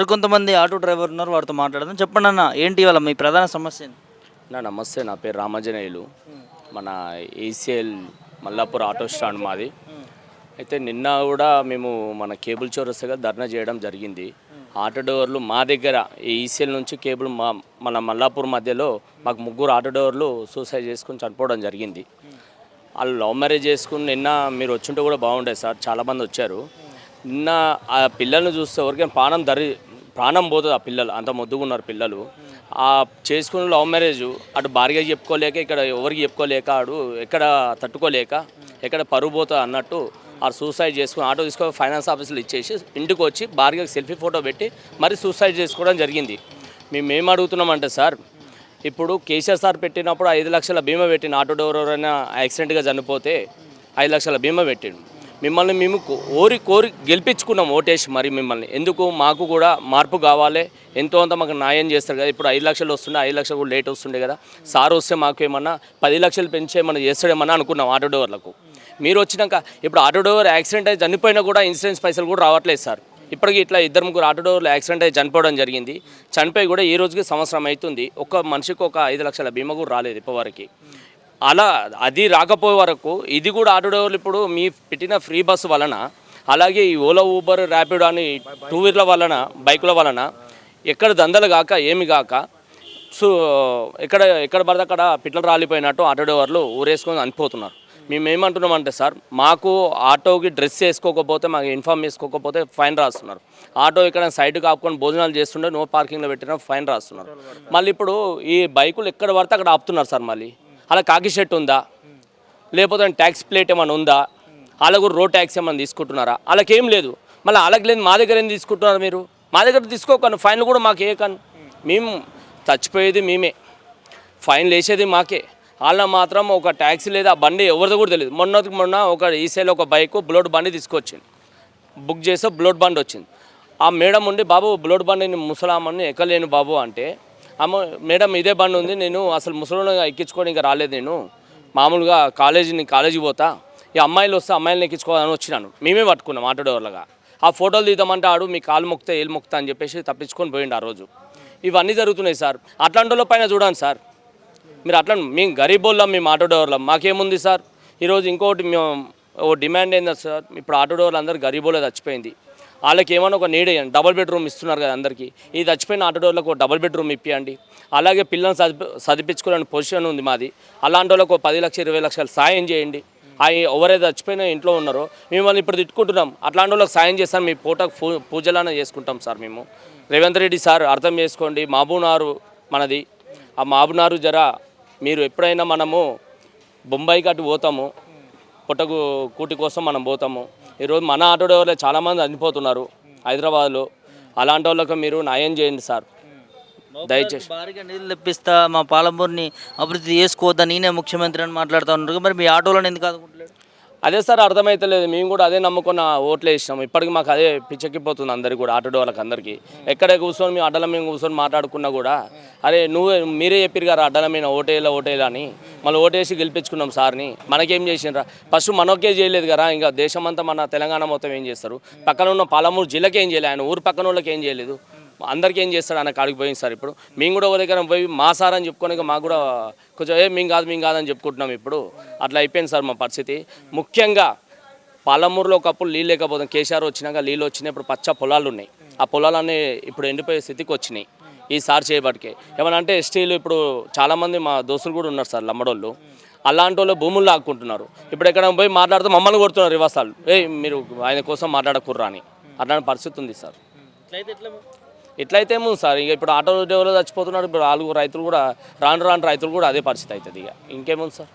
మరి కొంతమంది auto driver ఉన్నారు వారితో మాట్లాడదాం. చెప్పండి అన్న ఏంటి ఇవాళ మీ ప్రధాన సమస్య? నా నమస్తే నా పేరు రామాంజనేయులు. మన ఏసీఎల్ మల్లాపూర్ ఆటో స్టాండ్ మాది. అయితే నిన్న కూడా మేము మన కేబుల్ చౌరస్తగా ధర్నా చేయడం జరిగింది. ఆటో డ్రైవర్లు మా దగ్గర ఈసీఎల్ నుంచి కేబుల్ మా మన మల్లాపూర్ మధ్యలో మాకు ముగ్గురు ఆటో డ్రైవర్లు సూసైడ్ చేసుకుని చనిపోవడం జరిగింది. వాళ్ళు లవ్ మ్యారేజ్ చేసుకుని నిన్న మీరు వచ్చింటే కూడా బాగుండేది సార్ చాలామంది వచ్చారు. నిన్న ఆ పిల్లల్ని చూస్తే ఎవరికైనా పానం ధరి ప్రాణం పోతుంది ఆ పిల్లలు అంత ముద్దుగున్నారు పిల్లలు. ఆ చేసుకున్న లవ్ మ్యారేజ్ అటు భార్యకి చెప్పుకోలేక ఇక్కడ ఎవరికి చెప్పుకోలేక ఆడు ఎక్కడ తట్టుకోలేక ఎక్కడ పరుగు పోతుంది అన్నట్టు ఆ సూసైడ్ చేసుకుని ఆటో తీసుకొని ఫైనాన్స్ ఆఫీసులు ఇచ్చేసి ఇంటికి వచ్చి భార్యకి సెల్ఫీ ఫోటో పెట్టి మరి సూసైడ్ చేసుకోవడం జరిగింది. మేము ఏం అడుగుతున్నామంటే సార్ ఇప్పుడు కేసీఆర్ సార్ పెట్టినప్పుడు ఐదు లక్షల బీమా పెట్టిన ఆటో డోర్ ఎవరైనా యాక్సిడెంట్గా చనిపోతే ఐదు లక్షల బీమా పెట్టిండు. మిమ్మల్ని మేము కోరి కోరి గెలిపించుకున్నాం ఓటేసి మరి మిమ్మల్ని. ఎందుకు? మాకు కూడా మార్పు కావాలి. ఎంతో అంత మాకు న్యాయం చేస్తారు కదా. ఇప్పుడు ఐదు లక్షలు వస్తుండే ఐదు లక్షలు కూడా లేట్ వస్తుండే కదా. సార్ వస్తే మాకు ఏమన్నా పది లక్షలు పెంచేమన్నా చేస్తాడేమన్నా అనుకున్నాం ఆటో డ్రైవర్లకు. మీరు వచ్చినాక ఇప్పుడు ఆటో డ్రైవర్ యాక్సిడెంట్ అయి చనిపోయినా కూడా ఇన్సూరెన్స్ పైసలు కూడా రావట్లేదు సార్. ఇప్పటికి ఇట్లా ఇద్దరు ముగ్గురు ఆటో డ్రైవర్లు యాక్సిడెంట్ అయి చనిపోవడం జరిగింది. చనిపోయి కూడా ఈ రోజుకి సంవత్సరం అవుతుంది. ఒక్క మనిషికి ఒక ఐదు లక్షల బీమా కూడా రాలేదు ఇప్పటివరకు. అలా అది రాకపోయే వరకు ఇది కూడా ఆటో ఇప్పుడు మీ పెట్టిన ఫ్రీ బస్సు వలన అలాగే ఈ ఓలా ఊబర్ ర్యాపిడో అని టూ వీలర్ల వలన బైకుల వలన ఎక్కడ దందలు కాక ఏమి కాక సో ఎక్కడ ఎక్కడ పడితే అక్కడ పిట్టలు రాలిపోయినట్టు ఆటో డ్రైవర్లు ఊరేసుకొని అనిపోతున్నారు. మేము ఏమంటున్నామంటే సార్ మాకు ఆటోకి డ్రెస్ వేసుకోకపోతే మాకు ఇన్ఫామ్ చేసుకోకపోతే ఫైన్ రాస్తున్నారు. ఆటో ఇక్కడ సైడ్ కాపుకొని భోజనాలు చేస్తుంటే నో పార్కింగ్లో పెట్టిన ఫైన్ రాస్తున్నారు. మళ్ళీ ఇప్పుడు ఈ బైకులు ఎక్కడ పడితే అక్కడ ఆపుతున్నారు సార్ మళ్ళీ. అలా కాకి షర్ట్ ఉందా? లేకపోతే ట్యాక్స్ ప్లేట్ ఏమైనా ఉందా? వాళ్ళకు రోడ్ ట్యాక్స్ ఏమైనా తీసుకుంటున్నారా? వాళ్ళకి లేదు. మళ్ళీ అలాగే లేదు మా దగ్గర ఏం తీసుకుంటున్నారు మీరు? మా దగ్గర తీసుకోకను ఫైన్లు కూడా మాకు ఏ కాను మేము చచ్చిపోయేది మేమే. ఫైన్లు వేసేది మాకే. వాళ్ళ మాత్రం ఒక ట్యాక్సీ లేదా బండి ఎవరిదో కూడా తెలియదు. మొన్నటికి మొన్న ఒక ఈసైలో ఒక బైక్ బ్లోడ్ బండి తీసుకొచ్చింది. బుక్ చేస్తే బ్లోడ్ బండి వచ్చింది. ఆ మేడం ఉండి బాబు బ్లోడ్ బండి ముసలామని ఎక్కలేను బాబు అంటే అమ్మ మేడం ఇదే బండి ఉంది. నేను అసలు ముసలిని ఎక్కించుకొని ఇంకా రాలేదు నేను. మామూలుగా కాలేజీ నేను కాలేజీకి పోతా. ఈ అమ్మాయిలు వస్తే అమ్మాయిలను ఎక్కించుకోవాలని వచ్చినాను. మేమే పట్టుకున్నాం ఆటో డ్రైవర్లుగా. ఆ ఫోటోలు తీద్దామంటే ఆడు మీ కాలు మొక్తా ఏలు మొక్తా అని చెప్పేసి తప్పించుకొని పోయిండు ఆ రోజు. ఇవన్నీ జరుగుతున్నాయి సార్. అట్లాంటి వాళ్ళ పైన చూడండి సార్. మీరు అట్లా మేము గరీబోళ్ళం మేము ఆటో డ్రైవర్లం. మాకేముంది సార్? ఈరోజు ఇంకోటి మేము ఓ డిమాండ్ ఏందా సార్? ఇప్పుడు ఆటో డ్రైవర్లు అందరూ వాళ్ళే చచ్చిపోయింది. వాళ్ళకి ఏమైనా ఒక నీడ్ వేయండి డబుల్ బెడ్రూమ్ ఇస్తున్నారు కదా అందరికీ. ఈ చచ్చిపోయిన ఆటోడోళ్ళకు ఒక డబుల్ బెడ్రూమ్ ఇప్పియండి. అలాగే పిల్లల్ని చదివి చదివించుకోవాలని పొజిషన్ ఉంది మాది. అలాంటి వాళ్ళకు ఒక పది లక్షలు ఇరవై లక్షలు సాయం చేయండి. ఆ ఎవరైతే చచ్చిపోయినా ఇంట్లో ఉన్నారో మిమ్మల్ని ఇప్పుడు తిట్టుకుంటున్నాం. అట్లాంటి వాళ్ళకి సాయం చేస్తాం. మీ పూటకు పూ పూజలానే చేసుకుంటాం సార్ మేము. రేవంత్ రెడ్డి సార్ అర్థం చేసుకోండి. మాబూనారు మనది. ఆ మాబునారు జర మీరు ఎప్పుడైనా మనము బొంబాయికి అటు పోతాము. పుట్టకు కూటి కోసం మనం పోతాము. ఈరోజు మన ఆటో డ్రైవర్లే చాలామంది చనిపోతున్నారు హైదరాబాద్లో. అలాంటి వాళ్ళకి మీరు న్యాయం చేయండి సార్. దయచేసి. భారీగా నిధులు తెప్పిస్తా మా పాలమూరుని అభివృద్ధి చేసుకోవద్దా నేనే ముఖ్యమంత్రి అని మాట్లాడుతూ ఉన్నారు. మరి మీ ఆటోలను ఎందుకు ఆదుకుంటలేడు? అదే సార్ అర్థమైతలేదు. మేము కూడా అదే నమ్ముకున్న ఓట్లు వేసినాం ఇప్పటికి మాకు అదే పిచ్చెక్కిపోతుంది అందరికి కూడా ఆటో వాళ్ళకి అందరికీ. ఎక్కడ కూర్చొని మేము అడ్డల మేము కూర్చొని మాట్లాడుకున్నా కూడా అరే నువ్వు మీరే చెప్పారు కదా అడ్డల మీద ఓటేలా ఓటేలా అని. మళ్ళీ ఓటేసి గెలిపించుకున్నాం సార్ని. మనకేం చేసినరా ఫస్ట్ మనకే చేయలేదు కదా ఇంకా దేశమంతా మన తెలంగాణ మొత్తం ఏం చేస్తారు? పక్కన ఉన్న పాలమూరు జిల్లాకి ఏం చేయలేదు ఆయన ఊరు పక్కన వాళ్ళకి ఏం చేయలేదు? అందరికీ ఏం చేస్తాడు? అన్న కాడికి పోయింది సార్ ఇప్పుడు. మేము కూడా ఒక దగ్గర పోయి మా సార్ అని చెప్పుకొని మాకు కూడా కొంచెం ఏ మేము కాదు మేము కాదని చెప్పుకుంటున్నాం ఇప్పుడు. అట్లా అయిపోయింది సార్ మా పరిస్థితి. ముఖ్యంగా పాలమూరులో ఒకప్పుడు నీళ్ళు లేకపోతే కేసీఆర్ వచ్చినాక నీళ్ళు వచ్చినాయి. ఇప్పుడు పచ్చ పొలాలు ఉన్నాయి. ఆ పొలాలన్నీ ఇప్పుడు ఎండిపోయే స్థితికి వచ్చినాయి. ఈ సార్ చేయబడికే ఏమన్నా అంటే ఎస్టీలు ఇప్పుడు చాలామంది మా దోస్తులు కూడా ఉన్నారు సార్ లమ్మడోళ్ళు అలాంటి వాళ్ళు భూములు లాక్కుంటున్నారు. ఇప్పుడు ఎక్కడ పోయి మాట్లాడితే మమ్మల్ని కొడుతున్నారు రివాసాలు. ఏ మీరు ఆయన కోసం మాట్లాడకుర్రా అని. అట్లాంటి పరిస్థితి ఉంది సార్. ఎట్లా ఎట్లయితే ఏమో సార్? ఇక ఇప్పుడు ఆటో డ్రైవర్లు చచ్చిపోతున్నారు. ఇప్పుడు నాలుగు రైతులు కూడా రాను రాను రైతులు కూడా అదే పరిస్థితి అవుతుంది ఇక. ఇంకేముంది సార్?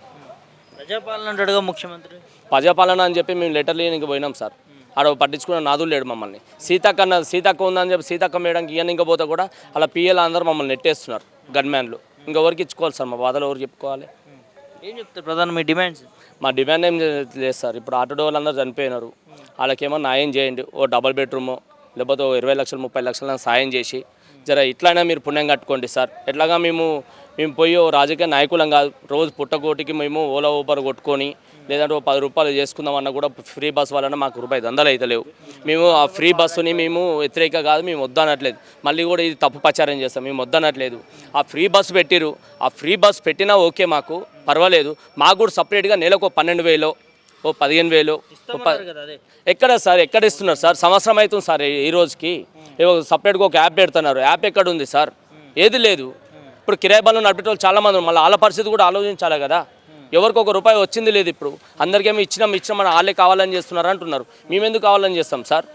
ప్రజాపాలన అంటాడుగా ముఖ్యమంత్రి. ప్రజాపాలన అని చెప్పి మేము లెటర్ లేనికి పోయినాం సార్. ఆడ పట్టించుకున్న నాదులు లేడు మమ్మల్ని. సీతక్క అన్న సీతక్క ఉందని చెప్పి సీతక్క మేడంకి ఇవన్నీ ఇంకా పోతే కూడా అలా పిఎల్ అందరూ మమ్మల్ని నెట్టేస్తున్నారు గన్మ్యాన్లు. ఇంకెవరికి ఇచ్చుకోవాలి సార్? మా బాధలు ఎవరు చెప్పుకోవాలి? ఏం చెప్తారు ప్రధాన? మీ డిమాండ్స్? మా డిమాండ్ ఏం లేదు సార్. ఇప్పుడు ఆటో డ్రైవర్లు అందరూ చనిపోయినారు. వాళ్ళకేమో న్యాయం చేయండి. ఓ డబల్ బెడ్రూమ్ లేకపోతే ఇరవై లక్షలు ముప్పై లక్షల సాయం చేసి జర ఇట్లైనా మీరు పుణ్యం కట్టుకోండి సార్. ఎట్లాగా మేము మేము పోయి ఓ రాజకీయ నాయకులం కాదు. రోజు పుట్టకోటికి మేము ఓలా ఊబర్ కొట్టుకొని లేదంటే ఓ పది రూపాయలు చేసుకుందాం అన్న కూడా ఫ్రీ బస్ వలన మాకు రూపాయి దందలు అయితే మేము ఆ ఫ్రీ బస్సుని మేము వ్యతిరేక కాదు మేము వద్దనట్లేదు. మళ్ళీ కూడా ఇది తప్పు ప్రచారం చేస్తాం మేము వద్దనట్లేదు. ఆ ఫ్రీ బస్సు పెట్టిరు ఆ ఫ్రీ బస్ పెట్టినా ఓకే మాకు పర్వాలేదు. మాకు కూడా సపరేట్గా నెలకు పన్నెండు వేలు ఓ పదిహేను వేలు ఎక్కడ సార్ ఎక్కడ ఇస్తున్నారు సార్? సంవత్సరం అవుతుంది సార్ ఈ- రోజుకి. సపరేట్గా ఒక యాప్ పెడుతున్నారు. యాప్ ఎక్కడ ఉంది సార్? ఏది లేదు. ఇప్పుడు కిరాయి బండ్లు నడిపే వాళ్ళు చాలా మంది ఉన్నారు. మళ్ళీ వాళ్ళ పరిస్థితి కూడా ఆలోచించాలి కదా. ఎవరికి ఒక రూపాయి వచ్చింది లేదు ఇప్పుడు. అందరికేమో ఇచ్చినాం ఇచ్చినాం మన వాళ్ళే కావాలని చేస్తున్నారు అంటున్నారు. మేము ఎందుకు కావాలని చేస్తాం సార్?